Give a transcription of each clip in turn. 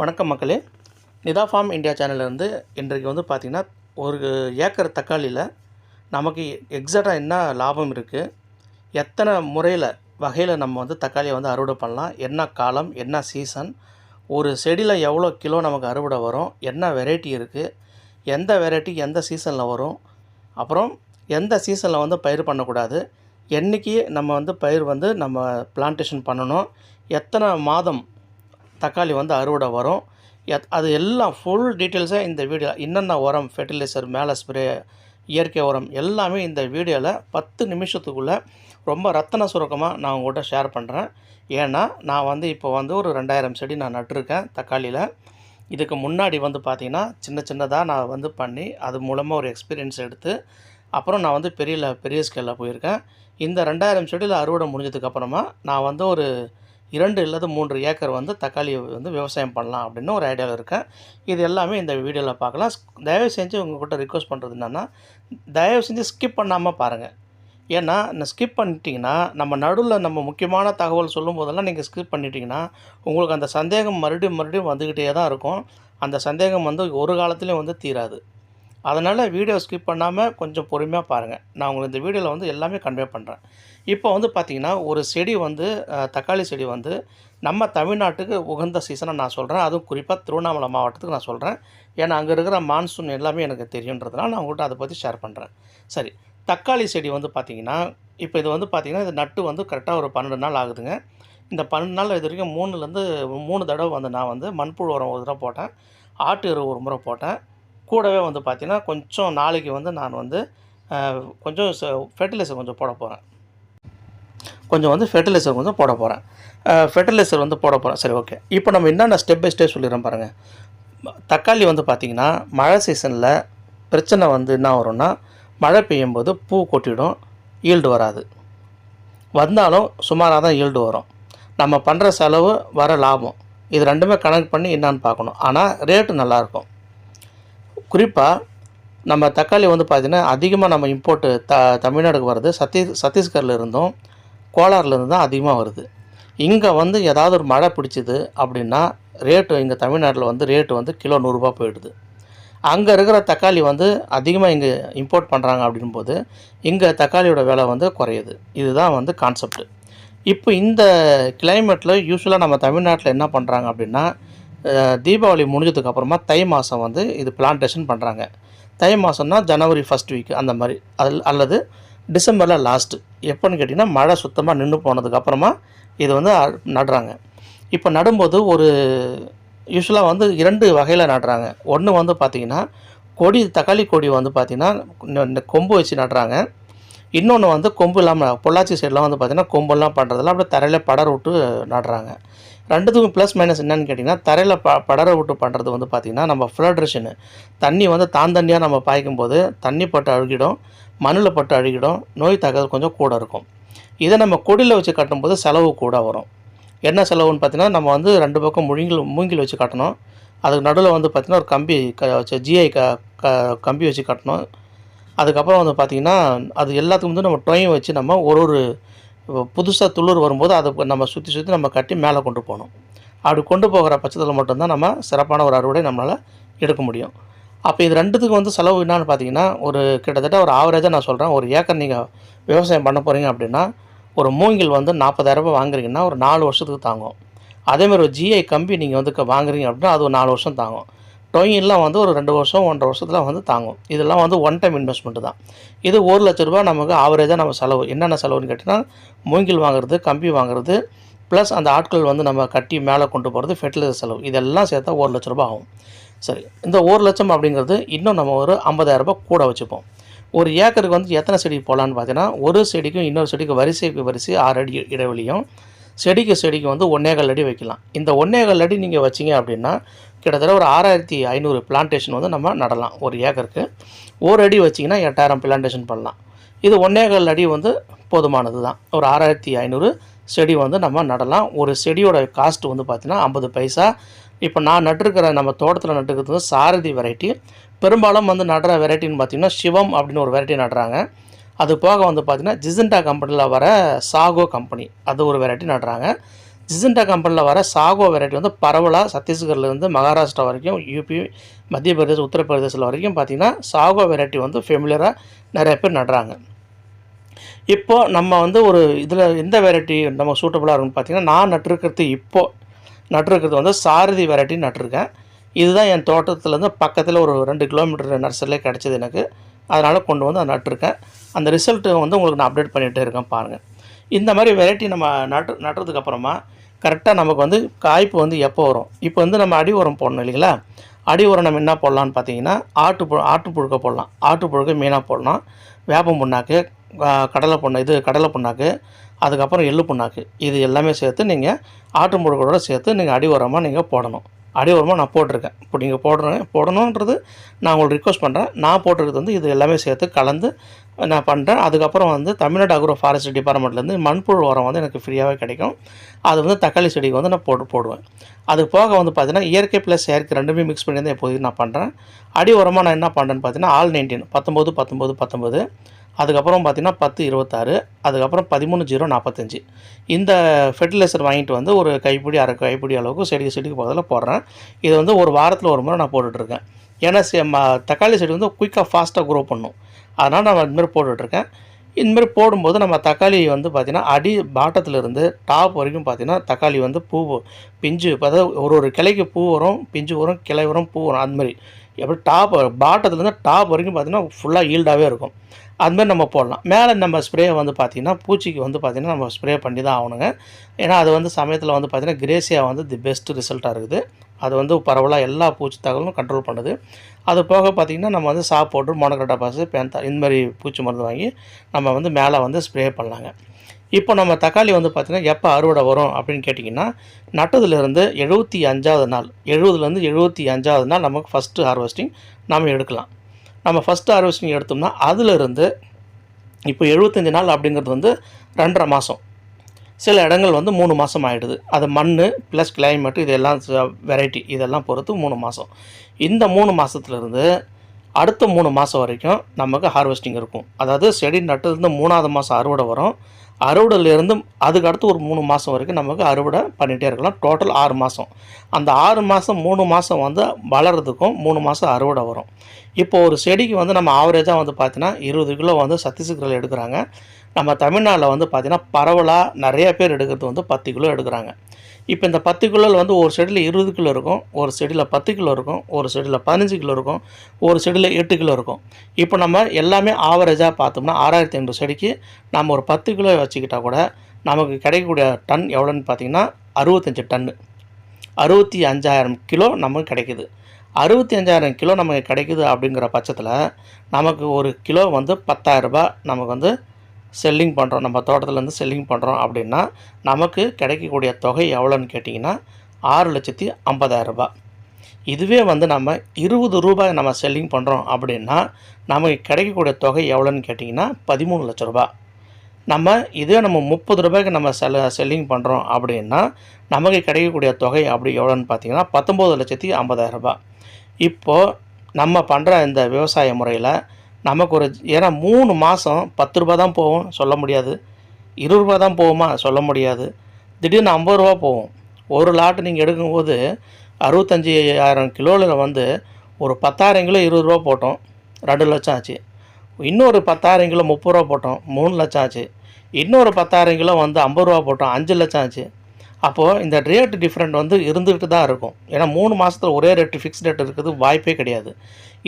வணக்கம் மக்களே Nita form India சேனல்லேருந்து இன்றைக்கு வந்து பார்த்திங்கன்னா ஒரு ஏக்கர் தக்காளியில் நமக்கு எக்ஸாக்டாக என்ன லாபம் இருக்குது எத்தனை முறையில் வகையில் நம்ம வந்து தக்காளியை வந்து அறுவடை பண்ணலாம் என்ன காலம் என்ன சீசன் ஒரு செடியில் எவ்வளோ கிலோ நமக்கு அறுவடை வரும் என்ன வெரைட்டி இருக்குது எந்த வெரைட்டி எந்த சீசனில் வரும் அப்புறம் எந்த சீசனில் வந்து பயிர் பண்ணக்கூடாது என்றைக்கு நம்ம வந்து பயிர் வந்து நம்ம பிளான்டேஷன் பண்ணணும் எத்தனை மாதம் தக்காளி வந்து அறுவடை வரும் அது எல்லாம் ஃபுல் டீட்டெயில்ஸாக இந்த வீடியோ என்னென்ன உரம் ஃபெர்டிலைசர் மேலே ஸ்ப்ரே இயற்கை உரம் எல்லாமே இந்த வீடியோவில் பத்து நிமிஷத்துக்குள்ளே ரொம்ப ரத்தன சுரக்கமாக நான் உங்கள்கிட்ட ஷேர் பண்ணுறேன் ஏன்னா நான் வந்து இப்போ வந்து ஒரு ரெண்டாயிரம் செடி நான் நட்டுருக்கேன் தக்காளியில் இதுக்கு முன்னாடி வந்து பார்த்திங்கன்னா சின்ன சின்னதாக நான் வந்து பண்ணி அது மூலமாக ஒரு எக்ஸ்பீரியன்ஸ் எடுத்து அப்புறம் நான் வந்து பெரிய பெரிய ஸ்கேலில் போயிருக்கேன் இந்த ரெண்டாயிரம் செடியில் அறுவடை முடிஞ்சதுக்கப்புறமா நான் வந்து ஒரு இரண்டு இல்லாத மூன்று ஏக்கர் வந்து தக்காளி வந்து விவசாயம் பண்ணலாம் அப்படின்னு ஒரு ஐடியாவில் இருக்கேன் இது எல்லாமே இந்த வீடியோவில் பார்க்கலாம் தயவு செஞ்சு உங்கள்கிட்ட ரிக்வஸ்ட் பண்ணுறது என்னென்னா தயவு செஞ்சு ஸ்கிப் பண்ணாமல் பாருங்கள் ஏன்னா இந்த ஸ்கிப் பண்ணிட்டீங்கன்னா நம்ம நடுவில் நம்ம முக்கியமான தகவல் சொல்லும் போதெல்லாம் நீங்கள் ஸ்கிப் பண்ணிட்டீங்கன்னா உங்களுக்கு அந்த சந்தேகம் மறுபடியும் மறுபடியும் வந்துக்கிட்டே தான் இருக்கும் அந்த சந்தேகம் வந்து ஒரு காலத்துலேயும் வந்து தீராது அதனால் வீடியோ ஸ்கிப் பண்ணாமல் கொஞ்சம் பொறுமையாக பாருங்கள் நான் உங்களுக்கு இந்த வீடியோவில் வந்து எல்லாமே கன்வே பண்ணுறேன் இப்போ வந்து பார்த்திங்கன்னா ஒரு செடி வந்து தக்காளி செடி வந்து நம்ம தமிழ்நாட்டுக்கு உகந்த சீசனை நான் சொல்கிறேன் அதுவும் குறிப்பாக திருவண்ணாமலை மாவட்டத்துக்கு நான் சொல்கிறேன் ஏன்னா அங்கே இருக்கிற மான்சூன் எல்லாமே எனக்கு தெரியுன்றதுனால நான் உங்கள்கிட்ட அதை பற்றி ஷேர் பண்ணுறேன் சரி தக்காளி செடி வந்து பார்த்திங்கன்னா இப்போ இது வந்து பார்த்திங்கன்னா இது நட்டு வந்து கரெக்டாக ஒரு பன்னெண்டு நாள் ஆகுதுங்க இந்த பன்னெண்டு நாள் இது வரைக்கும் மூணுலேருந்து மூணு தடவை வந்து நான் வந்து மண்புழு உரம் ஒரு தடவை போட்டேன் ஆட்டு எரு ஒரு முறை போட்டேன் கூடவே வந்து பார்த்திங்கன்னா கொஞ்சம் நாளைக்கு வந்து நான் வந்து கொஞ்சம் ஃபெர்டிலைசர் கொஞ்சம் போட போகிறேன் கொஞ்சம் வந்து ஃபெர்டிலைசர் கொஞ்சம் போட போகிறேன் ஃபெர்டிலைசர் வந்து போட போகிறேன் சரி ஓகே இப்போ நம்ம என்னென்ன ஸ்டெப் பை ஸ்டெப் சொல்லிடுறோம் பாருங்கள் தக்காளி வந்து பார்த்திங்கன்னா மழை சீசனில் பிரச்சனை வந்து என்ன வரும்னா மழை பெய்யும்போது பூ கொட்டிடும் ஈல்டு வராது வந்தாலும் சுமாராக தான் ஈல்டு வரும் நம்ம பண்ணுற செலவு வர லாபம் இது ரெண்டுமே கனெக்ட் பண்ணி என்னான்னு பார்க்கணும் ஆனால் ரேட்டு நல்லாயிருக்கும் குறிப்பாக நம்ம தக்காளி வந்து பார்த்திங்கன்னா அதிகமாக நம்ம இம்போர்ட்டு த தமிழ்நாடுக்கு வர்றது சத்தீஸ் சத்தீஸ்கரில் இருந்தும் கோலாறுலேருந்து தான் அதிகமாக வருது இங்கே வந்து ஏதாவது ஒரு மழை பிடிச்சிது அப்படின்னா ரேட்டு இங்கே தமிழ்நாட்டில் வந்து ரேட்டு வந்து கிலோ நூறுரூபா போயிடுது அங்கே இருக்கிற தக்காளி வந்து அதிகமாக இங்கே இம்போர்ட் பண்ணுறாங்க அப்படின்போது இங்கே தக்காளியோட விலை வந்து குறையுது இதுதான் வந்து கான்செப்ட் இப்போ இந்த கிளைமேட்டில் யூஸ்வலாக நம்ம தமிழ்நாட்டில் என்ன பண்ணுறாங்க அப்படின்னா தீபாவளி முடிஞ்சதுக்கப்புறமா தை மாதம் வந்து இது பிளான்டேஷன் பண்ணுறாங்க தை மாதம்னா ஜனவரி ஃபஸ்ட் வீக் அந்த மாதிரி அது அல்லது டிசம்பரில் லாஸ்ட்டு எப்போன்னு கேட்டிங்கன்னா மழை சுத்தமாக நின்று போனதுக்கப்புறமா இது வந்து நடுறாங்க இப்போ நடும்போது ஒரு யூஸ்வலாக வந்து இரண்டு வகையில் நடுறாங்க ஒன்று வந்து பார்த்திங்கன்னா கொடி தக்காளி கொடி வந்து பார்த்திங்கன்னா கொம்பு வச்சு நடுறாங்க இன்னொன்று வந்து கொம்பு இல்லாமல் பொள்ளாச்சி சைடெலாம் வந்து பார்த்திங்கன்னா கொம்பெல்லாம் பண்ணுறதெல்லாம் அப்படியே தரையில் படர் விட்டு நடுறாங்க ரெண்டுத்துக்கும் ப்ளஸ் மைனஸ் என்னென்னு கேட்டிங்கன்னா தரையில் ப படரை விட்டு பண்ணுறது வந்து பார்த்திங்கன்னா நம்ம ஃப்ளட்ரேஷனு தண்ணி வந்து தான் தண்ணியாக நம்ம பாய்க்கும் போது தண்ணி பட்டு அழுகிடும் மண்ணில் பட்டு அழுகிடும் நோய் தகவல் கொஞ்சம் கூட இருக்கும் இதை நம்ம கொடியில் வச்சு கட்டும்போது செலவு கூட வரும் என்ன செலவுன்னு பார்த்தீங்கன்னா நம்ம வந்து ரெண்டு பக்கம் முழுங்கில் மூங்கில் வச்சு கட்டணும் அதுக்கு நடுவில் வந்து பார்த்திங்கன்னா ஒரு கம்பி க வச்சு ஜிஐ க க கம்பி வச்சு கட்டணும் அதுக்கப்புறம் வந்து பார்த்திங்கன்னா அது எல்லாத்துக்கும் வந்து நம்ம டொயும் வச்சு நம்ம ஒரு ஒரு இப்போ புதுசாக துளிர் வரும்போது அதை நம்ம சுற்றி சுற்றி நம்ம கட்டி மேலே கொண்டு போகணும் அப்படி கொண்டு போகிற பட்சத்தில் மட்டும்தான் நம்ம சிறப்பான ஒரு அறுவடை நம்மளால் எடுக்க முடியும் அப்போ இது ரெண்டுத்துக்கு வந்து செலவு என்னான்னு பார்த்தீங்கன்னா ஒரு கிட்டத்தட்ட ஒரு ஆவரேஜாக நான் சொல்கிறேன் ஒரு ஏக்கர் நீங்கள் விவசாயம் பண்ண போகிறீங்க அப்படின்னா ஒரு மூங்கில் வந்து நாற்பதாயிரம் ரூபாய் வாங்குறீங்கன்னா ஒரு நாலு வருஷத்துக்கு தாங்கும் அதேமாதிரி ஒரு ஜிஐ கம்பி நீங்கள் வந்து வாங்குறீங்க அப்படின்னா அது ஒரு நாலு வருஷம் தாங்கும் டொயின்லாம் வந்து ஒரு ரெண்டு வருஷம் ஒன்றரை வருஷத்தில் வந்து தாங்கும் இதெல்லாம் வந்து ஒன் டைம் இன்வெஸ்ட்மெண்ட் தான் இது ஒரு லட்ச ரூபா நமக்கு ஆவரேஜாக நம்ம செலவு என்னென்ன செலவுன்னு கேட்டிங்கன்னா மூங்கில் வாங்குறது கம்பி வாங்குறது ப்ளஸ் அந்த ஆட்கள் வந்து நம்ம கட்டி மேலே கொண்டு போகிறது ஃபெர்டிலைசர் செலவு இதெல்லாம் சேர்த்தா ஒரு லட்ச ரூபா ஆகும் சரி இந்த ஒரு லட்சம் அப்படிங்கிறது இன்னும் நம்ம ஒரு ரூபா கூட வச்சுப்போம் ஒரு ஏக்கருக்கு வந்து எத்தனை செடி போகலான்னு பார்த்தீங்கன்னா ஒரு செடிக்கும் இன்னொரு செடிக்கும் வரிசைக்கு வரிசை ஆறு அடி இடைவெளியும் செடிக்கு செடிக்கு வந்து ஒன்றேகால் அடி வைக்கலாம் இந்த ஒன்றேகால் அடி நீங்கள் வச்சிங்க அப்படின்னா கிட்டத்தட்ட ஒரு ஆறாயிரத்தி ஐநூறு பிளான்டேஷன் வந்து நம்ம நடலாம் ஒரு ஏக்கருக்கு ஒரு அடி வச்சிங்கன்னா எட்டாயிரம் பிளான்டேஷன் பண்ணலாம் இது ஒன்றேகால் அடி வந்து போதுமானது தான் ஒரு ஆறாயிரத்தி ஐநூறு செடி வந்து நம்ம நடலாம் ஒரு செடியோட காஸ்ட் வந்து பார்த்திங்கன்னா ஐம்பது பைசா இப்போ நான் நட்டுருக்கிற நம்ம தோட்டத்தில் நட்டுருக்கிறது வந்து சாரதி வெரைட்டி பெரும்பாலும் வந்து நடுற வெரைட்டின்னு பார்த்திங்கன்னா சிவம் அப்படின்னு ஒரு வெரைட்டி நடுறாங்க அது போக வந்து பார்த்திங்கன்னா ஜிசண்டா கம்பெனியில் வர சாகோ கம்பெனி அது ஒரு வெரைட்டி நடுறாங்க ஜிசண்டா கம்பெனியில் வர சாகோ வெரைட்டி வந்து பரவலாக சத்தீஸ்கர்லேருந்து மகாராஷ்டிரா வரைக்கும் யூபி மத்திய பிரதேஷ் உத்தரப்பிரதேசில் வரைக்கும் பார்த்திங்கன்னா சாகோ வெரைட்டி வந்து ஃபெமிலியராக நிறைய பேர் நடுறாங்க இப்போது நம்ம வந்து ஒரு இதில் எந்த வெரைட்டி நம்ம சூட்டபுளாக இருக்கும்னு பார்த்திங்கன்னா நான் நட்டுருக்கிறது இப்போது நட்டுருக்கிறது வந்து சாரதி வெரைட்டி நட்டுருக்கேன் இதுதான் என் தோட்டத்துலேருந்து பக்கத்தில் ஒரு ரெண்டு கிலோமீட்டர் நர்சரியிலே கிடச்சிது எனக்கு அதனால் கொண்டு வந்து அதை நட்டுருக்கேன் அந்த ரிசல்ட்டு வந்து உங்களுக்கு நான் அப்டேட் பண்ணிகிட்டே இருக்கேன் பாருங்கள் இந்த மாதிரி வெரைட்டி நம்ம நட்டு நட்டுறதுக்கப்புறமா கரெக்டாக நமக்கு வந்து காய்ப்பு வந்து எப்போ வரும் இப்போ வந்து நம்ம அடி உரம் போடணும் இல்லைங்களா அடி உரம் நம்ம என்ன போடலான்னு பார்த்தீங்கன்னா ஆட்டு பு ஆட்டு புழுக்க போடலாம் ஆட்டு புழுக்க மீனாக போடலாம் வேப்பம் புண்ணாக்கு கடலை புண்ணா இது கடலை புண்ணாக்கு அதுக்கப்புறம் எள்ளு புண்ணாக்கு இது எல்லாமே சேர்த்து நீங்கள் ஆட்டு முழுக்கோட சேர்த்து நீங்கள் அடி உரமாக நீங்கள் போடணும் அடியோரமாக நான் போட்டிருக்கேன் இப்போ நீங்கள் போடுறேன் போடணுன்றது நான் உங்களுக்கு ரிக்வஸ்ட் பண்ணுறேன் நான் போட்டிருக்கிறது வந்து இது எல்லாமே சேர்த்து கலந்து நான் பண்ணுறேன் அதுக்கப்புறம் வந்து தமிழ்நாடு அக்ரோ ஃபாரஸ்ட் டிபார்ட்மெண்ட்லேருந்து மண்புழு உரம் வந்து எனக்கு ஃப்ரீயாகவே கிடைக்கும் அது வந்து தக்காளி செடிக்கு வந்து நான் போட்டு போடுவேன் அது போக வந்து பார்த்திங்கன்னா இயற்கை ப்ளஸ் செயற்கை ரெண்டுமே மிக்ஸ் பண்ணி தான் எப்போதைக்கு நான் பண்ணுறேன் அடி உரமாக நான் என்ன பண்ணுறேன்னு பார்த்தீங்கன்னா ஆல் நைன்டீன் பத்தொம்போது பத்தொம்போது பத்தொம்போது அதுக்கப்புறம் பார்த்திங்கன்னா பத்து இருபத்தாறு அதுக்கப்புறம் பதிமூணு ஜீரோ நாற்பத்தஞ்சு இந்த ஃபெர்டிலைசர் வாங்கிட்டு வந்து ஒரு கைப்பிடி அரை கைப்பிடி அளவுக்கு செடிக்கு செடிக்கு பக்கத்தில் போடுறேன் இது வந்து ஒரு வாரத்தில் ஒரு முறை நான் போட்டுட்ருக்கேன் ஏன்னா தக்காளி செடி வந்து குயிக்காக ஃபாஸ்ட்டாக க்ரோ பண்ணும் அதனால் நான் இதுமாரி போட்டுட்ருக்கேன் இதுமாரி போடும்போது நம்ம தக்காளி வந்து பார்த்திங்கன்னா அடி பாட்டத்துலேருந்து டாப் வரைக்கும் பார்த்திங்கன்னா தக்காளி வந்து பூ பிஞ்சு அதாவது ஒரு ஒரு கிளைக்கு பூ வரும் பிஞ்சு வரும் கிளை வரும் பூ வரும் அதுமாதிரி எப்படி டாப் பாட்டத்துலேருந்து டாப் வரைக்கும் பார்த்திங்கன்னா ஃபுல்லாக ஈல்டாகவே இருக்கும் அதுமாதிரி நம்ம போடலாம் மேலே நம்ம ஸ்ப்ரே வந்து பார்த்திங்கன்னா பூச்சிக்கு வந்து பார்த்திங்கன்னா நம்ம ஸ்ப்ரே பண்ணி தான் ஆகணுங்க ஏன்னா அது வந்து சமயத்தில் வந்து பார்த்திங்கன்னா கிரேசியா வந்து தி பெஸ்ட் ரிசல்ட்டாக இருக்குது அது வந்து பரவலாக எல்லா பூச்சி தகவலும் கண்ட்ரோல் பண்ணுது அது போக பார்த்திங்கன்னா நம்ம வந்து சாப் பவுட்ரு பாசு பேன் இந்த மாதிரி பூச்சி மருந்து வாங்கி நம்ம வந்து மேலே வந்து ஸ்ப்ரே பண்ணலாங்க இப்போ நம்ம தக்காளி வந்து பார்த்திங்கன்னா எப்போ அறுவடை வரும் அப்படின்னு கேட்டிங்கன்னா நட்டதுலேருந்து எழுபத்தி அஞ்சாவது நாள் எழுபதுலேருந்து எழுபத்தி அஞ்சாவது நாள் நமக்கு ஃபஸ்ட்டு ஹார்வெஸ்டிங் நம்ம எடுக்கலாம் நம்ம ஃபஸ்ட்டு ஹார்வெஸ்டிங் எடுத்தோம்னா அதுலேருந்து இப்போ எழுபத்தஞ்சி நாள் அப்படிங்கிறது வந்து ரெண்டரை மாதம் சில இடங்கள் வந்து மூணு மாதம் ஆகிடுது அது மண் ப்ளஸ் கிளைமேட்டு இதெல்லாம் வெரைட்டி இதெல்லாம் பொறுத்து மூணு மாதம் இந்த மூணு மாதத்துலேருந்து அடுத்த மூணு மாதம் வரைக்கும் நமக்கு ஹார்வெஸ்டிங் இருக்கும் அதாவது செடி நட்டதுலேருந்து மூணாவது மாதம் அறுவடை வரும் அறுவடையிலேருந்து அதுக்கு அடுத்து ஒரு மூணு மாதம் வரைக்கும் நமக்கு அறுவடை பண்ணிகிட்டே இருக்கலாம் டோட்டல் ஆறு மாதம் அந்த ஆறு மாதம் மூணு மாதம் வந்து வளர்கிறதுக்கும் மூணு மாதம் அறுவடை வரும் இப்போ ஒரு செடிக்கு வந்து நம்ம ஆவரேஜாக வந்து பார்த்தீங்கன்னா இருபது கிலோ வந்து சத்தீஸ்கரில் எடுக்கிறாங்க நம்ம தமிழ்நாட்டில் வந்து பார்த்திங்கன்னா பரவலாக நிறையா பேர் எடுக்கிறது வந்து பத்து கிலோ எடுக்கிறாங்க இப்போ இந்த பத்து கிலோவில் வந்து ஒரு செடியில் இருபது கிலோ இருக்கும் ஒரு செடியில் பத்து கிலோ இருக்கும் ஒரு செடியில் பதினஞ்சு கிலோ இருக்கும் ஒரு செடியில் எட்டு கிலோ இருக்கும் இப்போ நம்ம எல்லாமே ஆவரேஜாக பார்த்தோம்னா ஆறாயிரத்தி ஐநூறு செடிக்கு நம்ம ஒரு பத்து கிலோ வச்சுக்கிட்டால் கூட நமக்கு கிடைக்கக்கூடிய டன் எவ்வளோன்னு பார்த்திங்கன்னா அறுபத்தஞ்சி டன்னு அறுபத்தி அஞ்சாயிரம் கிலோ நமக்கு கிடைக்கிது அறுபத்தி அஞ்சாயிரம் கிலோ நமக்கு கிடைக்குது அப்படிங்கிற பட்சத்தில் நமக்கு ஒரு கிலோ வந்து பத்தாயிரரூபா நமக்கு வந்து செல்லிங் பண்ணுறோம் நம்ம தோட்டத்துலேருந்து செல்லிங் பண்ணுறோம் அப்படின்னா நமக்கு கிடைக்கக்கூடிய தொகை எவ்வளோன்னு கேட்டிங்கன்னா ஆறு லட்சத்தி ஐம்பதாயிரரூபா இதுவே வந்து நம்ம இருபது ரூபாய் நம்ம செல்லிங் பண்ணுறோம் அப்படின்னா நமக்கு கிடைக்கக்கூடிய தொகை எவ்வளோன்னு கேட்டிங்கன்னா பதிமூணு லட்ச ரூபாய் நம்ம இதே நம்ம முப்பது ரூபாய்க்கு நம்ம செல செல்லிங் பண்ணுறோம் அப்படின்னா நமக்கு கிடைக்கக்கூடிய தொகை அப்படி எவ்வளோன்னு பார்த்தீங்கன்னா பத்தொம்போது லட்சத்தி ரூபாய் இப்போது நம்ம பண்ணுற இந்த விவசாய முறையில் நமக்கு ஒரு ஏன்னா மூணு மாதம் பத்து ரூபா தான் போகும் சொல்ல முடியாது இருபது ரூபா தான் போகுமா சொல்ல முடியாது திடீர்னு ஐம்பது ரூபா போகும் ஒரு லாட்டு நீங்கள் எடுக்கும்போது அறுபத்தஞ்சி ஆயிரம் கிலோவில் வந்து ஒரு பத்தாயிரம் கிலோ இருபது ரூபா போட்டோம் ரெண்டு லட்சம் ஆச்சு இன்னொரு பத்தாயிரம் கிலோ முப்பது ரூபா போட்டோம் மூணு லட்சம் ஆச்சு இன்னொரு பத்தாயிரம் கிலோ வந்து ஐம்பது ரூபா போட்டோம் அஞ்சு லட்சம் ஆச்சு அப்போது இந்த ரேட் டிஃப்ரெண்ட் வந்து இருந்துக்கிட்டு தான் இருக்கும் ஏன்னா மூணு மாதத்தில் ஒரே ரேட்டு ஃபிக்ஸ் ரேட் இருக்குது வாய்ப்பே கிடையாது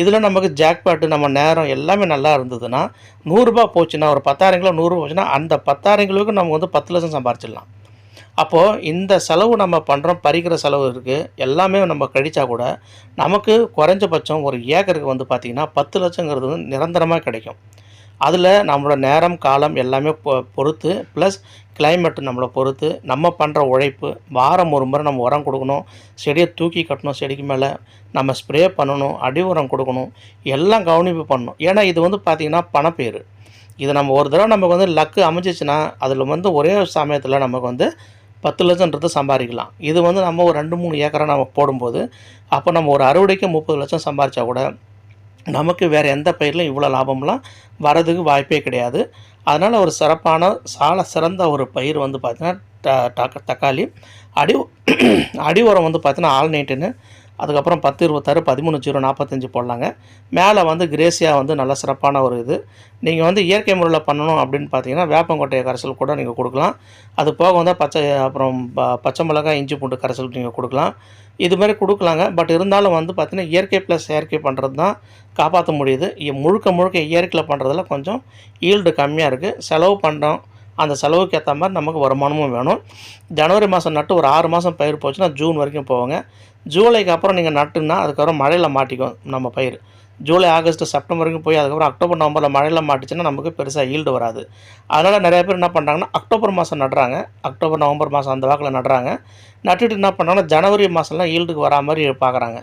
இதில் நமக்கு ஜாக்பேட்டு நம்ம நேரம் எல்லாமே நல்லா இருந்ததுன்னா நூறுரூபா போச்சுன்னா ஒரு பத்தாயிரம் கிலோ நூறுரூவா போச்சுன்னா அந்த பத்தாயிரம் கிலோவுக்கு நம்ம வந்து பத்து லட்சம் சம்பாரிச்சிடலாம் அப்போது இந்த செலவு நம்ம பண்ணுறோம் பறிக்கிற செலவு இருக்குது எல்லாமே நம்ம கழிச்சா கூட நமக்கு குறைஞ்சபட்சம் ஒரு ஏக்கருக்கு வந்து பார்த்திங்கன்னா பத்து லட்சங்கிறது நிரந்தரமாக கிடைக்கும் அதில் நம்மளோட நேரம் காலம் எல்லாமே பொ பொறுத்து ப்ளஸ் கிளைமேட் நம்மளை பொறுத்து நம்ம பண்ணுற உழைப்பு வாரம் ஒரு முறை நம்ம உரம் கொடுக்கணும் செடியை தூக்கி கட்டணும் செடிக்கு மேலே நம்ம ஸ்ப்ரே பண்ணணும் அடி உரம் கொடுக்கணும் எல்லாம் கவனிப்பு பண்ணணும் ஏன்னா இது வந்து பார்த்திங்கன்னா பணப்பேர் இது நம்ம ஒரு தடவை நமக்கு வந்து லக்கு அமைஞ்சிச்சுன்னா அதில் வந்து ஒரே சமயத்தில் நமக்கு வந்து பத்து லட்சம்ன்றது சம்பாதிக்கலாம் இது வந்து நம்ம ஒரு ரெண்டு மூணு ஏக்கரை நம்ம போடும்போது அப்போ நம்ம ஒரு அறுவடைக்கு முப்பது லட்சம் சம்பாரித்தா கூட நமக்கு வேறு எந்த பயிரிலும் இவ்வளோ லாபம்லாம் வரதுக்கு வாய்ப்பே கிடையாது அதனால் ஒரு சிறப்பான சால சிறந்த ஒரு பயிர் வந்து பார்த்தீங்கன்னா தக்காளி அடி அடி உரம் வந்து பார்த்தீங்கன்னா நைட்டுன்னு அதுக்கப்புறம் பத்து இருபத்தாறு பதிமூணு ஜீரோ நாற்பத்தஞ்சு போடலாங்க மேலே வந்து கிரேசியா வந்து நல்ல சிறப்பான ஒரு இது நீங்கள் வந்து இயற்கை முறையில் பண்ணணும் அப்படின்னு பார்த்தீங்கன்னா வேப்பங்கொட்டைய கரைசல் கூட நீங்கள் கொடுக்கலாம் அது போக வந்து பச்சை அப்புறம் ப பச்சை மிளகாய் இஞ்சி பூண்டு கரைசல் நீங்கள் கொடுக்கலாம் இதுமாரி கொடுக்கலாங்க பட் இருந்தாலும் வந்து பார்த்திங்கன்னா இயற்கை ப்ளஸ் செயற்கை பண்ணுறது தான் காப்பாற்ற முடியுது முழுக்க முழுக்க இயற்கையில் பண்ணுறதுல கொஞ்சம் ஈல்டு கம்மியாக இருக்குது செலவு பண்ணுறோம் அந்த செலவுக்கு ஏற்ற மாதிரி நமக்கு வருமானமும் வேணும் ஜனவரி மாதம் நட்டு ஒரு ஆறு மாதம் பயிர் போச்சுன்னா ஜூன் வரைக்கும் போவோங்க ஜூலைக்கு அப்புறம் நீங்கள் நட்டுன்னா அதுக்கப்புறம் மழையில் மாட்டிக்கும் நம்ம பயிர் ஜூலை ஆகஸ்ட் செப்டம்பருக்கு போய் அதுக்கப்புறம் அக்டோபர் நவம்பரில் மழையில் மாட்டுச்சுன்னா நமக்கு பெருசாக ஈல்டு வராது அதனால் நிறைய பேர் என்ன பண்ணுறாங்கன்னா அக்டோபர் மாதம் நடுறாங்க அக்டோபர் நவம்பர் மாதம் அந்த வாக்கில் நடுறாங்க நட்டுட்டு என்ன பண்ணாங்கன்னா ஜனவரி மாதம்லாம் ஈல்டுக்கு வரா மாதிரி பார்க்குறாங்க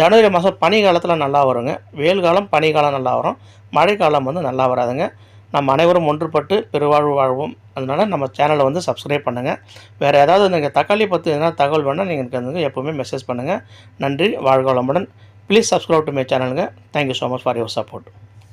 ஜனவரி மாதம் பனி காலத்தில் நல்லா வருங்க வெயில் காலம் பனி காலம் நல்லா வரும் மழைக்காலம் வந்து நல்லா வராதுங்க நம்ம அனைவரும் ஒன்றுபட்டு பெருவாழ்வு வாழ்வோம் அதனால் நம்ம சேனலை வந்து சப்ஸ்கிரைப் பண்ணுங்கள் வேறு ஏதாவது நீங்கள் தக்காளி பற்றி எதனா தகவல் வேணால் நீங்கள் எனக்கு வந்து எப்போவுமே மெசேஜ் பண்ணுங்கள் நன்றி வாழ்க வளமுடன் Please subscribe to my channel. Thank you so much for your support.